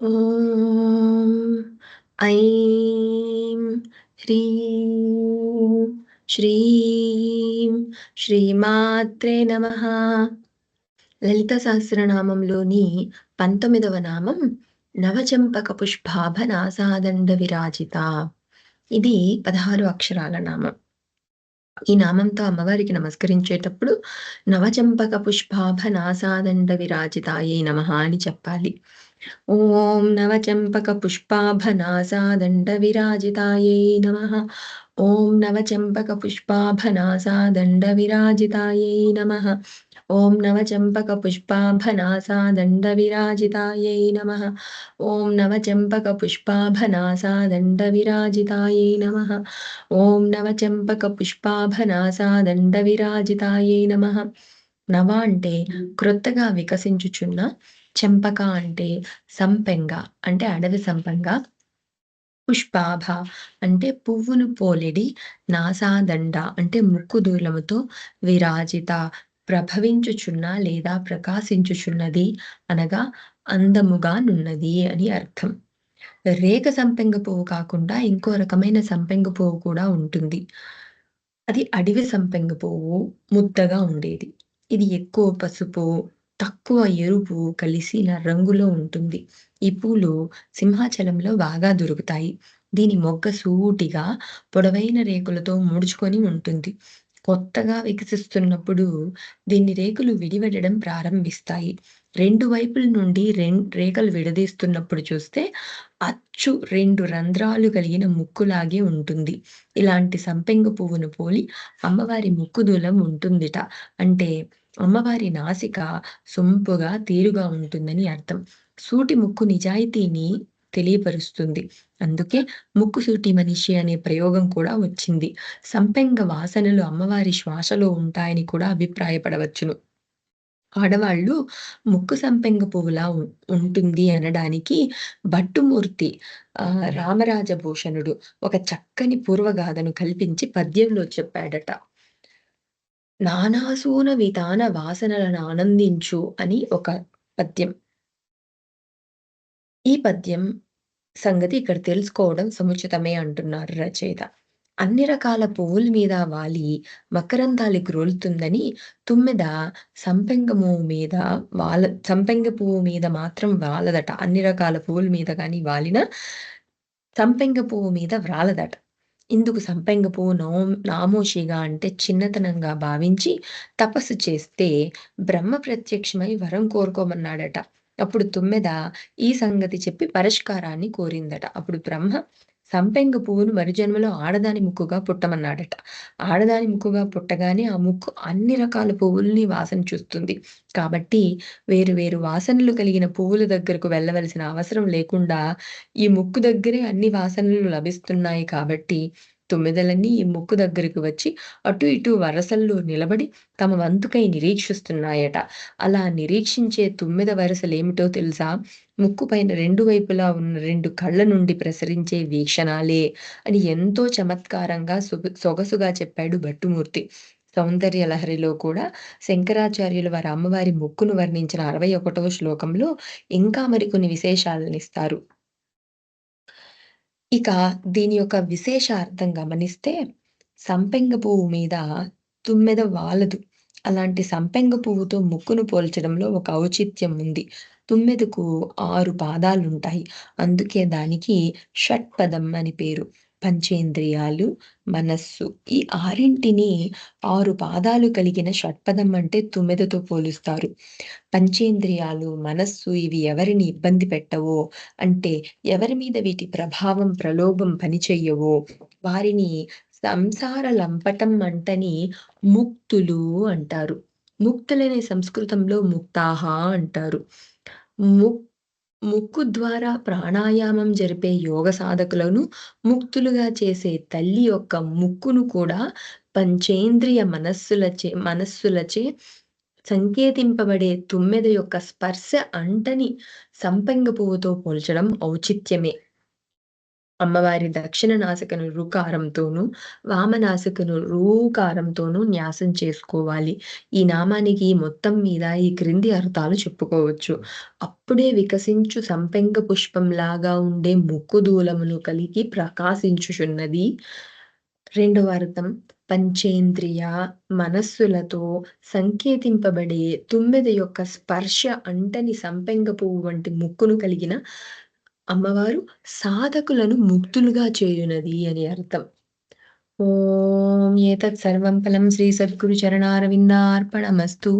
ఓం ఐం హ్రీం శ్రీం శ్రీమాత్రే నమ లలిత సహస్రనామంలోని పంతొమ్మిదవ నామం నవచంపక పుష్పాభనాసాదండ విరాజిత ఇది పదహారు అక్షరాల నామం. ఈ నామంతో అమ్మవారికి నమస్కరించేటప్పుడు నవచంపక పుష్పాభనాసాదండ విరాజితాయే నమ అని చెప్పాలి. ఓం నవచంపక పుష్పాభనాసాదండ విరాజితాయే నమ. ఓం నవచంపక పుష్పాభనాసాదండ విరాజితాయే నమ. ఓం నవచంపక పుష్పాభనాసాదండ విరాజితాయే నమ. ఓం నవచంపక పుష్పాభనాసాదండ విరాజితాయే నమ. ఓం నవచంపక పుష్పాభనాసాదండ విరాజితాయే నమ. నవ అంటే క్రొత్తగా వికసించుచున్న చెంపక అంటే సంపెంగ అంటే అడవి సంపెంగ. పుష్పాభ అంటే పువ్వును పోలిడి నాసాదండ అంటే ముక్కు దూలముతో విరాజిత ప్రభవించుచున్న లేదా ప్రకాశించుచున్నది అనగా అందముగా నున్నది అని అర్థం. రేఖ సంపెంగ పువ్వు కాకుండా ఇంకో రకమైన సంపెంగ పువ్వు కూడా ఉంటుంది. అది అడవి సంపెంగ పువ్వు ముద్దగా ఉండేది. ఇది ఎక్కువ పసుపు తక్కువ ఎరుపు కలిసిన రంగులో ఉంటుంది. ఈ పూలు సింహాచలంలో బాగా దొరుకుతాయి. దీని మొగ్గ సూటిగా పొడవైన రేకులతో ముడుచుకొని ఉంటుంది. కొత్తగా వికసిస్తున్నప్పుడు దీన్ని రేకులు విడివడడం ప్రారంభిస్తాయి. రెండు వైపుల నుండి రేఖలు విడదీస్తున్నప్పుడు చూస్తే అచ్చు రెండు రంధ్రాలు కలిగిన ముక్కులాగే ఉంటుంది. ఇలాంటి సంపెంగ పువ్వును పోలి అమ్మవారి ముక్కు దూలం ఉంటుందిట. అంటే అమ్మవారి నాసిక సొంపుగా తీరుగా ఉంటుందని అర్థం. సూటి ముక్కు నిజాయితీని తెలియపరుస్తుంది. అందుకే ముక్కు సూటి మనిషి అనే ప్రయోగం కూడా వచ్చింది. సంపెంగ వాసనలు అమ్మవారి శ్వాసలో ఉంటాయని కూడా అభిప్రాయపడవచ్చును. ఆడవాళ్ళు ముక్కు సంపెంగ పువ్వులా ఉంటుంది అనడానికి భట్టుమూర్తి ఆ రామరాజభూషణుడు ఒక చక్కని పూర్వగాథను కల్పించి పద్యంలో చెప్పాడట. నానాసూన విధాన వాసనలను ఆనందించు అని ఒక పద్యం. ఈ పద్యం సంగతి ఇక్కడ తెలుసుకోవడం సముచితమే అంటున్నారు రచయిత. అన్ని రకాల పువ్వుల మీద వాలి మకరందాలి గ్రోలుతుందని తుమ్మెద సంపెంగము మీద వాల సంపెంగ పువ్వు మీద మాత్రం వాలదట. అన్ని రకాల పువ్వుల మీద కానీ వాలిన సంపెంగ పువ్వు మీద వ్రాలదట. ఇందుకు సంపెంగ పువ్వు నో నామోషిగా అంటే చిన్నతనంగా భావించి తపస్సు చేస్తే బ్రహ్మ ప్రత్యక్షమై వరం కోరుకోమన్నాడట. అప్పుడు తుమ్మెద ఈ సంగతి చెప్పి పరిష్కారాన్ని కోరిందట. అప్పుడు బ్రహ్మ సంపెంగ పువ్వును మరుజన్మలో ఆడదాని ముక్కుగా పుట్టమన్నాడట. ఆడదాని ముక్కుగా పుట్టగానే ఆ ముక్కు అన్ని రకాల పువ్వుల్ని వాసన చూస్తుంది. కాబట్టి వేరు వేరు వాసనలు కలిగిన పువ్వుల దగ్గరకు వెళ్ళవలసిన అవసరం లేకుండా ఈ ముక్కు దగ్గరే అన్ని వాసనలు లభిస్తున్నాయి కాబట్టి తుమ్మెదలన్నీ ఈ ముక్కు దగ్గరికి వచ్చి అటు ఇటు వరసల్లో నిలబడి తమ వంతుకై నిరీక్షిస్తున్నాయట. అలా నిరీక్షించే తుమ్మెద వరసలేమిటో తెలుసా? ముక్కు పైన రెండు వైపులా ఉన్న రెండు కళ్ళ నుండి ప్రసరించే వీక్షణాలే అని ఎంతో చమత్కారంగా సొగసుగా చెప్పాడు భట్టుమూర్తి. సౌందర్య లహరిలో కూడా శంకరాచార్యులు వారి అమ్మవారి ముక్కును వర్ణించిన అరవై ఒకటవ శ్లోకంలో ఇంకా మరికొన్ని విశేషాలను ఇస్తారు. ఇక దీని యొక్క విశేష అర్థం గమనిస్తే సంపెంగ పువ్వు మీద తుమ్మెద వాలదు. అలాంటి సంపెంగ పువ్వుతో ముక్కును పోల్చడంలో ఒక ఔచిత్యం ఉంది. తుమ్మెదకు ఆరు పాదాలుంటాయి. అందుకే దానికి షట్పదం అని పేరు. పంచేంద్రియాలు మనస్సు ఈ ఆరింటిని ఆరు పాదాలు కలిగిన షట్పదం అంటే తుమ్మెదతో పోలుస్తారు. పంచేంద్రియాలు మనస్సు ఇవి ఎవరిని ఇబ్బంది పెట్టవో అంటే ఎవరి మీద వీటి ప్రభావం ప్రలోభం పనిచెయ్యవో వారిని సంసార లంపటం అంటని ముక్తులు అంటారు. ముక్తులనే సంస్కృతంలో ముక్తాహ అంటారు. ముక్ ముక్కు ద్వారా ప్రాణాయామం జరిపే యోగ సాధకులను ముక్తులుగా చేసే తల్లి యొక్క ముక్కును కూడా పంచేంద్రియ మనస్సులచే మనస్సులచే సంకేతింపబడే తుమ్మెద యొక్క స్పర్శ అంటని సంపెంగ పువ్వుతో పోల్చడం ఔచిత్యమే. అమ్మవారి దక్షిణ నాసికను రుకారంతోనూ, వామనాసికను రూకారంతోనూ న్యాసం చేసుకోవాలి. ఈ నామానికి మొత్తం మీద ఈ క్రింది అర్థాలు చెప్పుకోవచ్చు. అప్పుడే వికసించు సంపెంగ పుష్పంలాగా ఉండే ముక్కుదూలమును కలిగి ప్రకాశించుచున్నది. రెండవ అర్థం పంచేంద్రియ, మనస్సులతో సంకేతింపబడే తుమ్మెద యొక్క స్పర్శ అంటని సంపెంగ పువ్వు వంటి ముక్కును కలిగిన అమ్మవారు సాధకులను ముక్తులుగా చేయునది అని అర్థం. ఓం ఏతత్ సర్వం ఫలం శ్రీ సద్గురు చరణారవిందార్పణమస్తు.